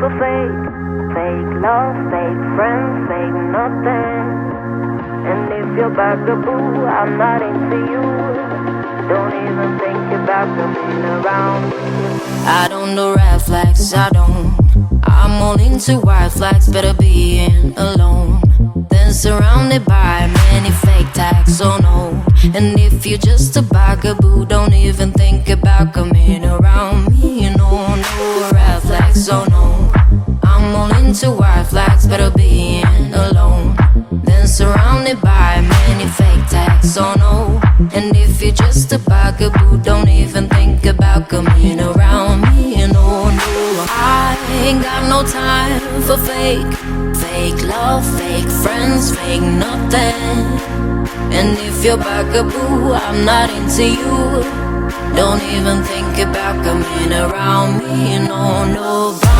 for fake. Fake love, fake friends, fake nothing. And if you're bugaboo, I'm not into you. Don't even think about coming around. I don't do red flags, I don't. I'm all into white flags, better being alone. Then surrounded by many fake tags, oh no. And if you're just a bugaboo, don't even think about coming around me. No, no red flags, oh no. I'm into white flags, better being alone. Then surrounded by many fake tags, oh no. And if you're just a bugaboo, don't even think about coming around me. No, oh, no, I ain't got no time for fake, fake love, fake friends, fake nothing. And if you're bugaboo, I'm not into you. Don't even think about coming around me. Oh, no, no,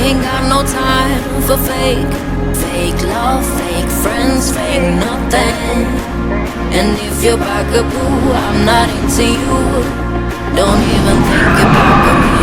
Ain't got no time for fake, fake love, fake friends, fake nothing. And if you're bugaboo, I'm not into you. Don't even think about coming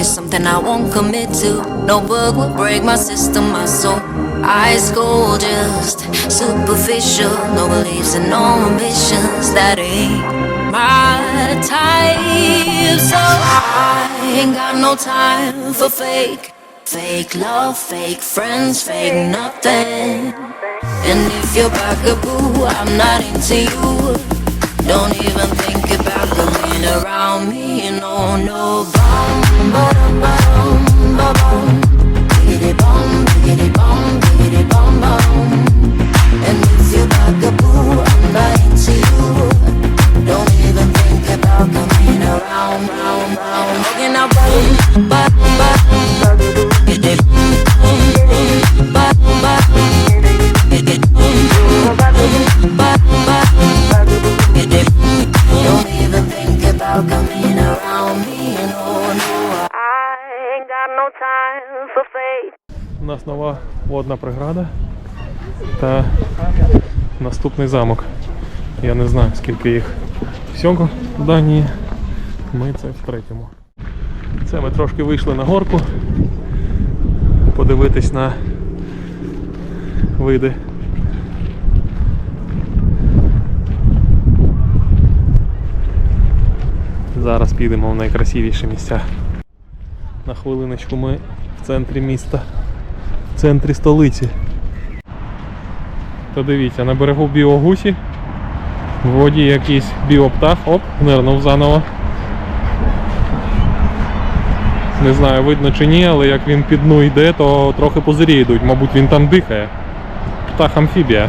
It's something I won't commit to. No bug will break my system, my soul. Eyes gold, just superficial. No beliefs and no ambitions. That ain't my type. So I ain't got no time for fake. Fake love, fake friends, fake nothing. And if you're bugaboo, I'm not into you. Don't even think about coming around me. No, no, bum, ba-dum, ba-dum, ba-bum. У нас нова водна преграда та наступний замок. Я не знаю, скільки їх всього в Данії. Ми це в третьому. Це ми трошки вийшли на горку. Подивитись на види. Зараз підемо в найкрасивіші місця. На хвилиночку ми в центрі міста в центрі столиці. То дивіться, на берегу біогусі, в воді якийсь біоптах, оп, нирнув заново. Не знаю, видно чи ні, але як він під дну йде, то трохи пузирі йдуть. Мабуть, він там дихає. Птах амфібія.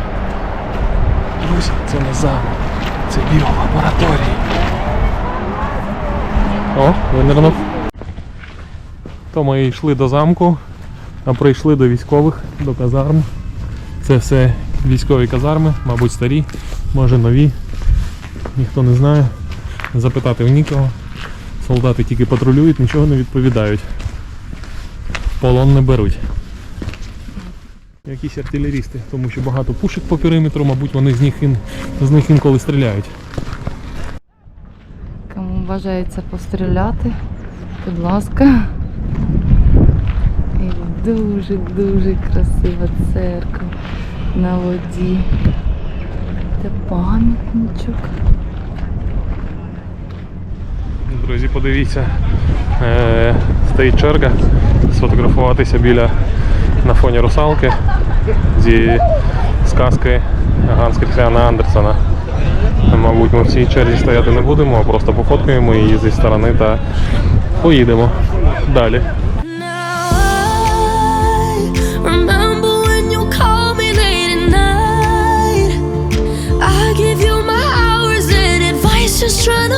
Друзі, це не замок, це біолабораторії. О, винирнув. То ми йшли до замку, а прийшли до військових, до казарм. Це все військові казарми, мабуть, старі, може нові. Ніхто не знає. Запитати в нікого. Солдати тільки патрулюють, нічого не відповідають. Полон не беруть. Якісь артилерісти, тому що багато пушек по периметру, мабуть, вони з них, з них інколи стріляють. Кому бажається постріляти, будь ласка. І дуже-дуже красива церква на воді. Це пам'ятничок. Друзі, подивіться, е, стоїть черга сфотографуватися біля на фоні русалки зі сказки Ганс Крістіана Андерсона. Мабуть, ми в цій черзі стояти не будемо, а просто пофоткаємо її зі сторони та поїдемо далі.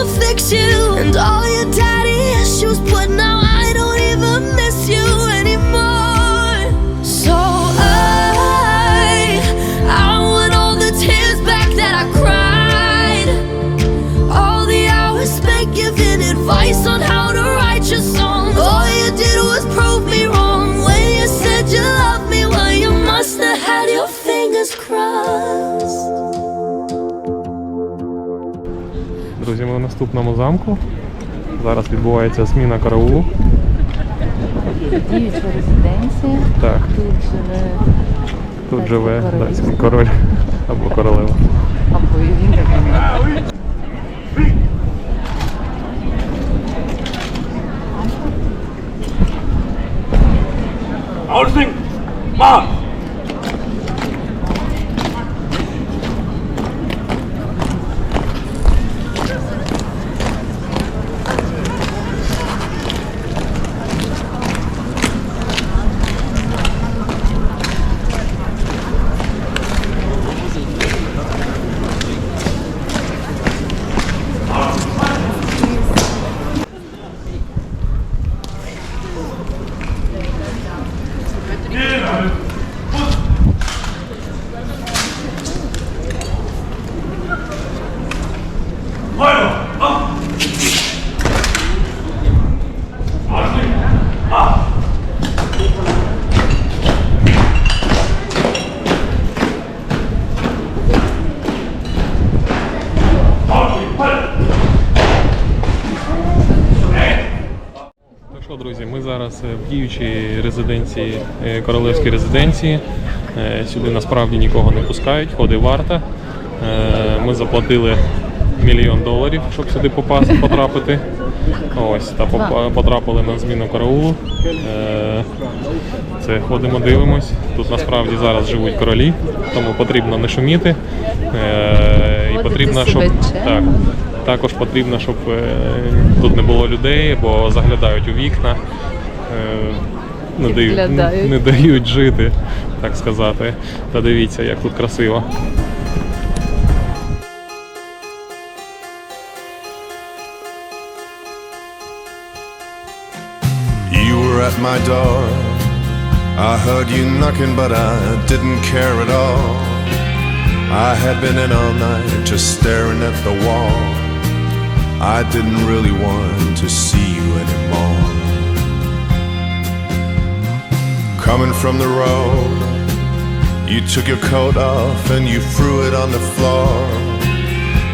Fix you and all наступному замку. Зараз відбувається зміна караулу. Діюча резиденція. Так, Тут живе тут живе датський король або королева. або він в діючій резиденції, е, королевській резиденції. Е, Сюди насправді нікого не пускають, ходить варта. Е, Ми заплатили мільйон доларів, щоб сюди попасти, потрапити. Ось, та потрапили на зміну караулу. Це ходимо, дивимось. Тут насправді зараз живуть королі, тому потрібно не шуміти. І потрібно, щоб так, також потрібно, щоб тут не було людей, бо заглядають у вікна, не дають, не, не дають жити, так сказати. Та дивіться, як тут красиво. You were at my door. I heard you knocking, but I didn't care at all. I had been in all night just staring at the wall. I didn't really want to see you anymore. Coming from the road, you took your coat off and you threw it on the floor.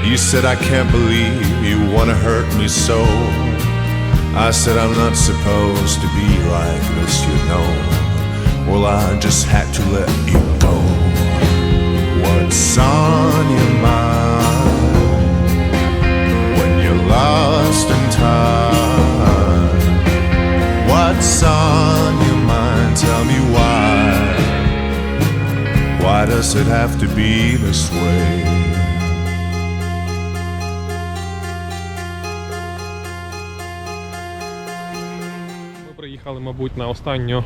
You said, I can't believe you wanna hurt me so. I said I'm not supposed to be like this, you know. Well, I just had to let you go. What's on your mind when you're lost in time? What's on Why does it have to be this way? Ми приїхали, мабуть, на останню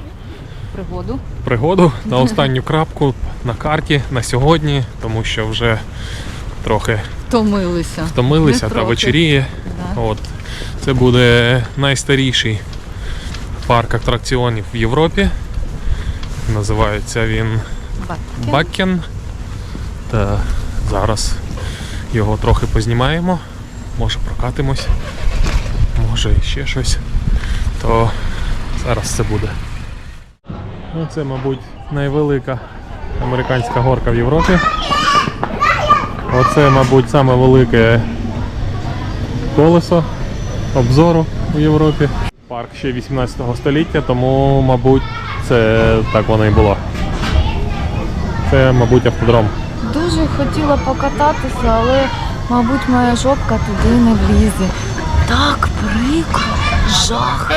Пригоду. пригоду, на останню крапку на карті на сьогодні, тому що вже трохи Втомилися. втомилися Не та трохи. вечеріє. Да. От. Це буде найстаріший парк атракціонів в Європі. Називається він Бабки. Баккен. Та зараз його трохи познімаємо. Може прокатимось, може ще щось. То зараз це буде. Ну, це, мабуть, найвелика американська горка в Європі. Оце, мабуть, саме велике колесо обзору у Європі. Парк ще 18 століття, тому, мабуть, це так воно і було. Це, мабуть, автодром. Дуже хотіла покататися, але, мабуть, моя жопка туди не влізе. Так прикро, жах.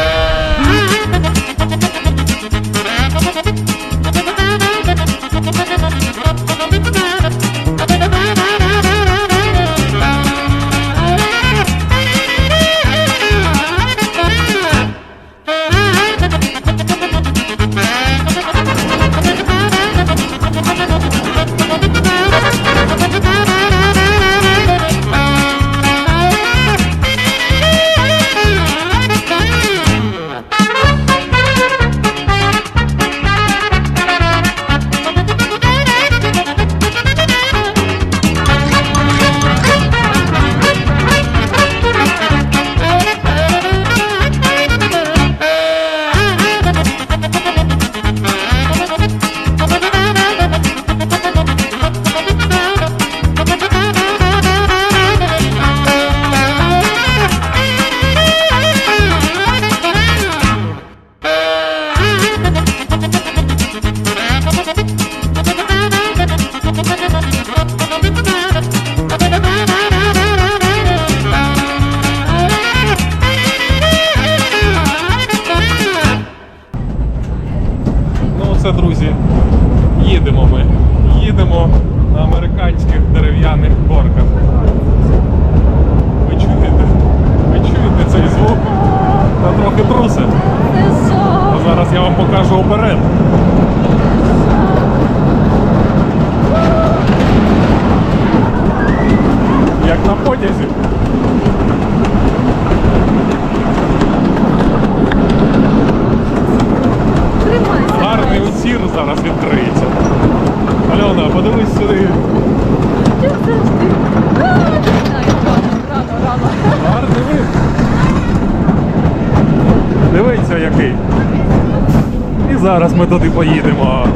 Зараз ми туди поїдемо.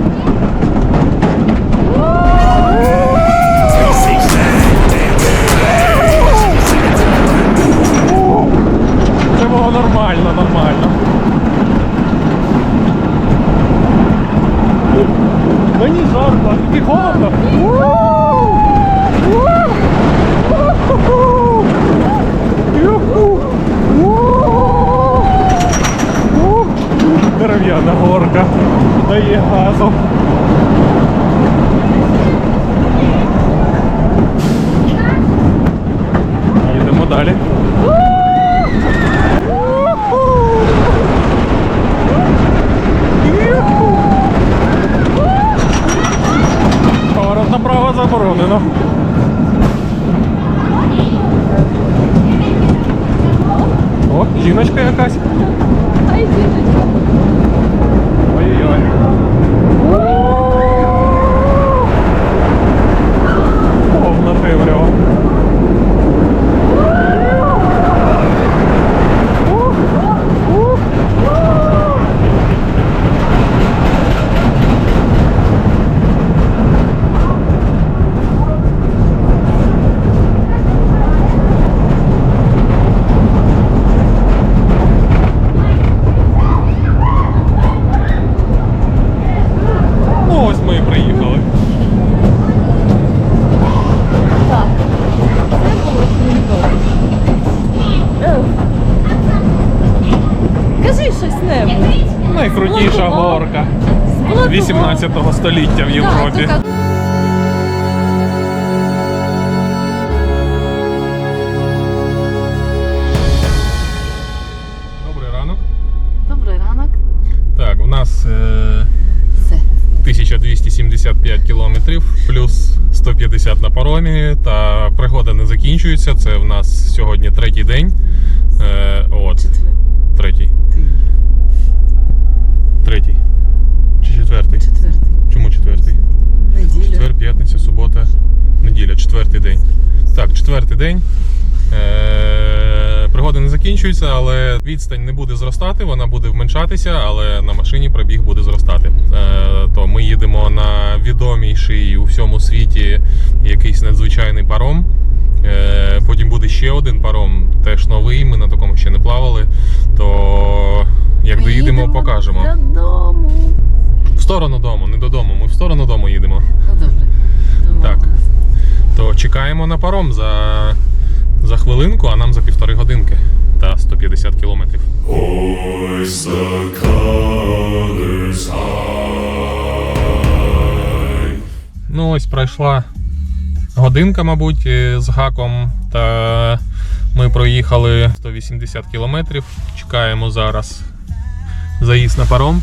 Дерев'яна горка дає газу. Їдемо далі. Поворот направо заборонено. О, жіночка якась. Ой-ой-ой. Повна темрява. Ну ось ми і приїхали. Кажи щось небудь. Найкрутіша горка 18 століття в Європі. Добрий ранок. Добрий ранок. Так, у нас е, 1275 кілометрів, плюс 150 на паромі, та пригода не закінчується. Це в нас сьогодні третій день. Е, от. Третій. Чи четвертий? Четвертий. Чому четвертий? Неділя. Четвер, п'ятниця, субота, неділя, четвертий день. Так, четвертий день. Е, пригода не закінчується, але відстань не буде зростати, вона буде вменшатися, але на машині пробіг буде зростати. Е, то ми їдемо на відоміший у всьому світі якийсь надзвичайний паром. Е, потім буде ще один паром, теж новий. Ми на такому ще не плавали. То як доїдемо, покажемо. Додому. В сторону дому, не додому. Ми в сторону дому їдемо. Ну добре. Так. Домовились. То чекаємо на паром за, за хвилинку, а нам за півтори годинки. та 150 кілометрів. Ну, ось пройшла годинка, мабуть, е, з гаком. Та ми проїхали 180 кілометрів. Чекаємо зараз заїзд на паром.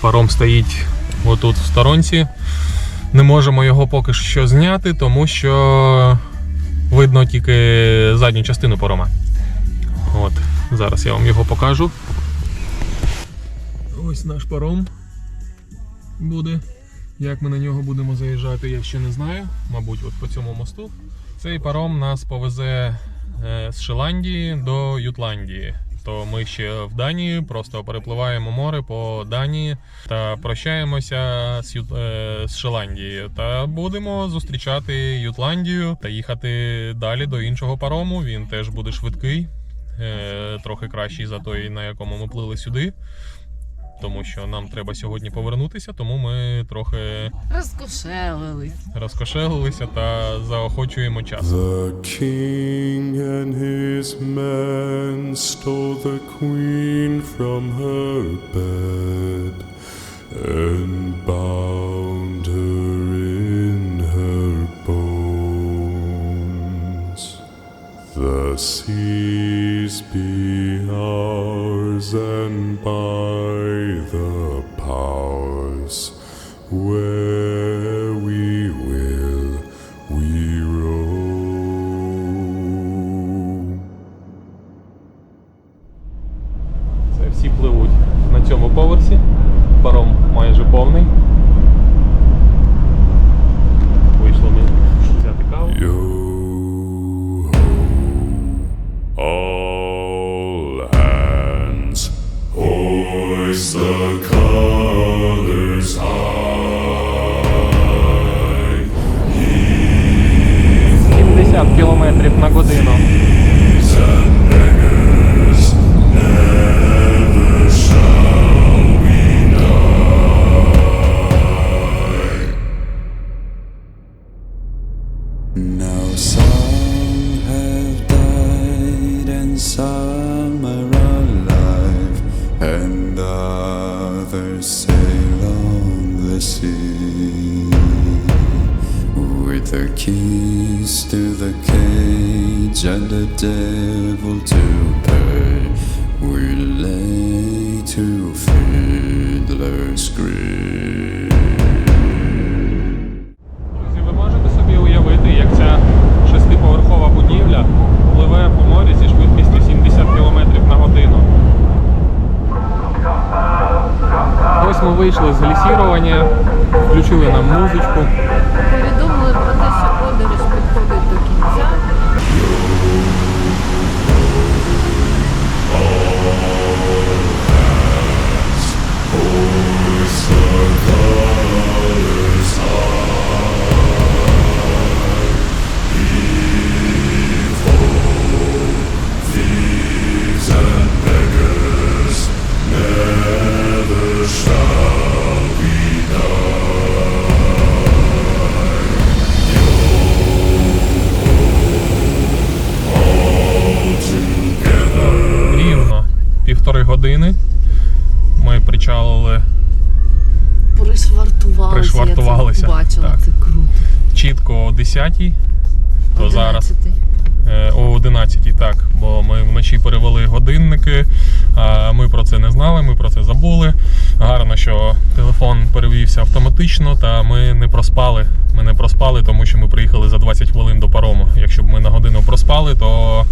Паром стоїть отут в сторонці. Не можемо його поки що зняти, тому що видно тільки задню частину парома. От, зараз я вам його покажу. Ось наш паром буде. Як ми на нього будемо заїжджати, я ще не знаю. Мабуть, от по цьому мосту. Цей паром нас повезе е, з Шиландії до Ютландії. То ми ще в Данії, просто перепливаємо море по Данії та прощаємося з, Ют... е, з Шиландією. Та будемо зустрічати Ютландію та їхати далі до іншого парому. Він теж буде швидкий, е, трохи кращий за той, на якому ми плили сюди. Тому що нам треба сьогодні повернутися, тому ми трохи Розкошелились. розкошелилися та заохочуємо час. The king and his men stole the queen from her bed and bound The seas be ours, and by the powers Ось ми вийшли з глісірування, включили нам музичку. Півтори години. Ми причалили Пришвартувалися. Пришвартувалися, Я це побачила, так. це круто. чітко о 10 то зараз 11-й. Е, О 11 так, бо ми вночі перевели годинники, а ми про це не знали, ми про це забули. Гарно, що телефон перевівся автоматично, та ми не проспали. Ми не проспали, тому що ми приїхали за 20 хвилин до парому. Якщо б ми на годину проспали, то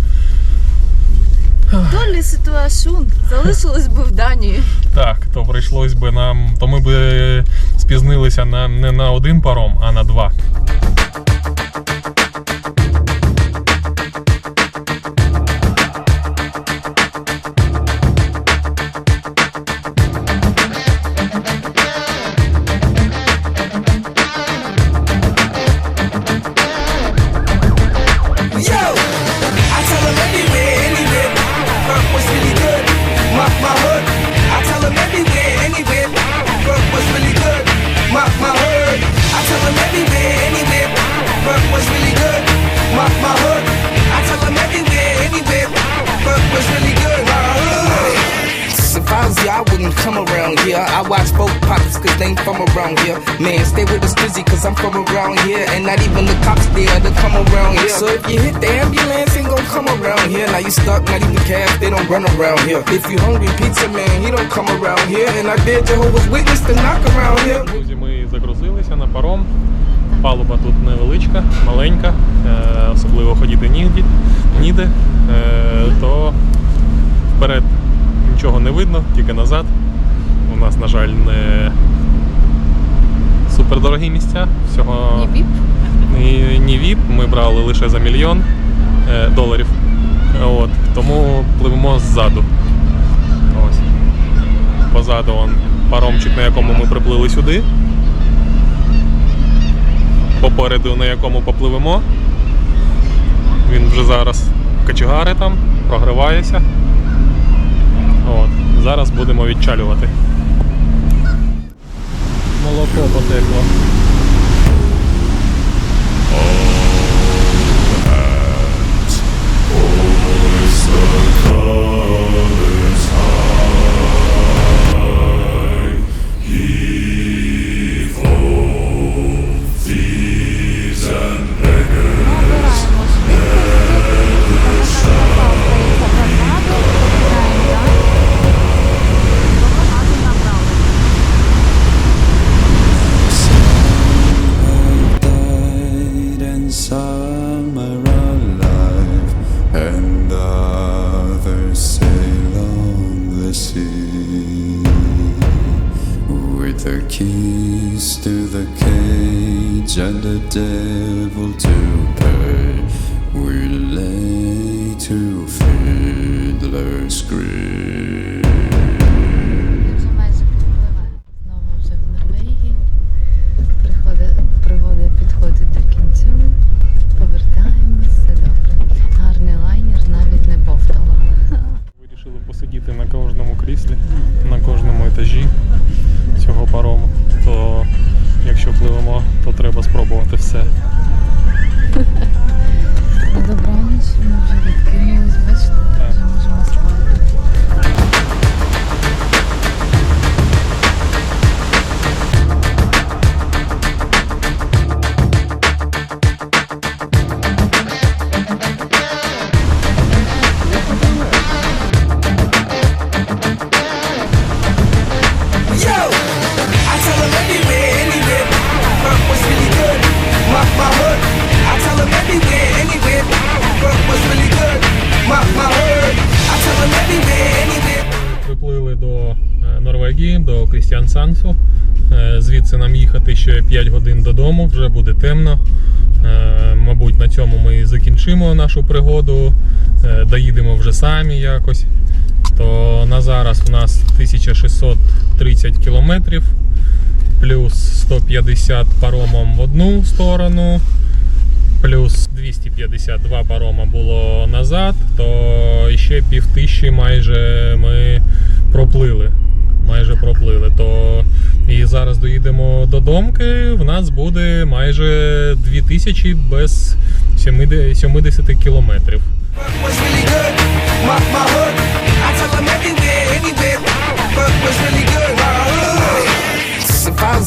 Долі ситуашун. залишилось би в Данії. так, то прийшлось би нам, то ми би спізнилися на не на один паром, а на два. Cause I'm from around here. And not even the cops there to come around here. So if you hit the ambulance, ain't gon' come around here. Now you stuck, not even cabs, they don't run around here. If you hungry, pizza man, he don't come around here. And I dare Jehovah's Witness to knock around here. Друзі, ми загрузилися на паром. Палуба тут невеличка, маленька, е, особливо ходити ніде, ніде е, то вперед нічого не видно, тільки назад. У нас, на жаль, не супердорогі місця. Всього Ні віп? ні, VIP, ми брали лише за мільйон е, доларів. От, тому пливемо ззаду. Ось. Позаду он паромчик, на якому ми приплили сюди. Попереду, на якому попливемо. Він вже зараз качегари там, прогривається. От. Зараз будемо відчалювати. Молоко потекло. To fiddler's grave. 5 годин додому, вже буде темно. Е, Мабуть, на цьому ми і закінчимо нашу пригоду. Е, Доїдемо вже самі якось. То на зараз у нас 1630 кілометрів, плюс 150 паромом в одну сторону, плюс 252 парома було назад, то ще пів тисячі майже ми проплили. Майже проплили. То і зараз доїдемо до домки. В нас буде майже 2000 без 70 70 кілометрів. Work was really good.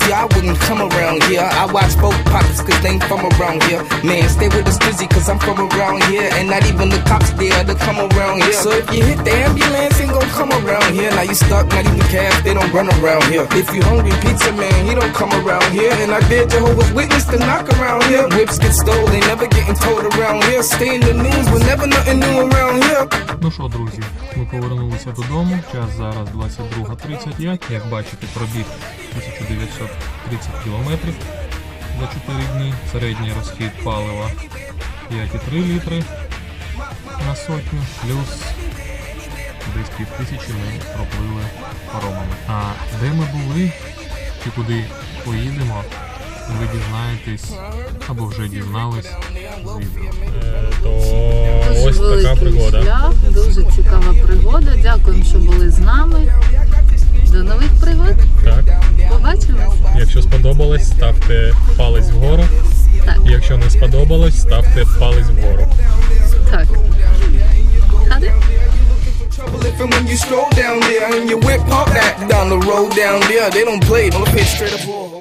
You, I wouldn't come around here. I watch both pockets cause they ain't from around here. Man, stay with the strizzy cause I'm from around here. And not even the cops there to come around here. So if you hit the ambulance, ain't gon' come around here. Now you stuck, not even cabs, they don't run around here. If you hungry, pizza man, he don't come around here. And I dare Jehovah's Witness to knock around here. Whips get stolen, they never getting told around here. Stay in the news, but never nothing new around here. Ну що, друзі, ми повернулися додому. Час зараз 22.35. Як бачите, пробіг 1930 кілометрів за 4 дні. Середній розхід палива 5,3 літри на сотню, плюс десь пів тисячі ми проплили паромами. А де ми були і куди поїдемо, ви дізнаєтесь або вже дізнались з відео. То Дуже ось така пригода. шлях, дуже цікава пригода. Дякуємо, що були з нами. До нових пригод. Так. Побачимось. Якщо сподобалось, ставте палець вгору. Так, Якщо не сподобалось, ставте палець вгору. так. Ходи. And when you stroll down there and your whip pop that down the road down there. They don't play, don't play straight up.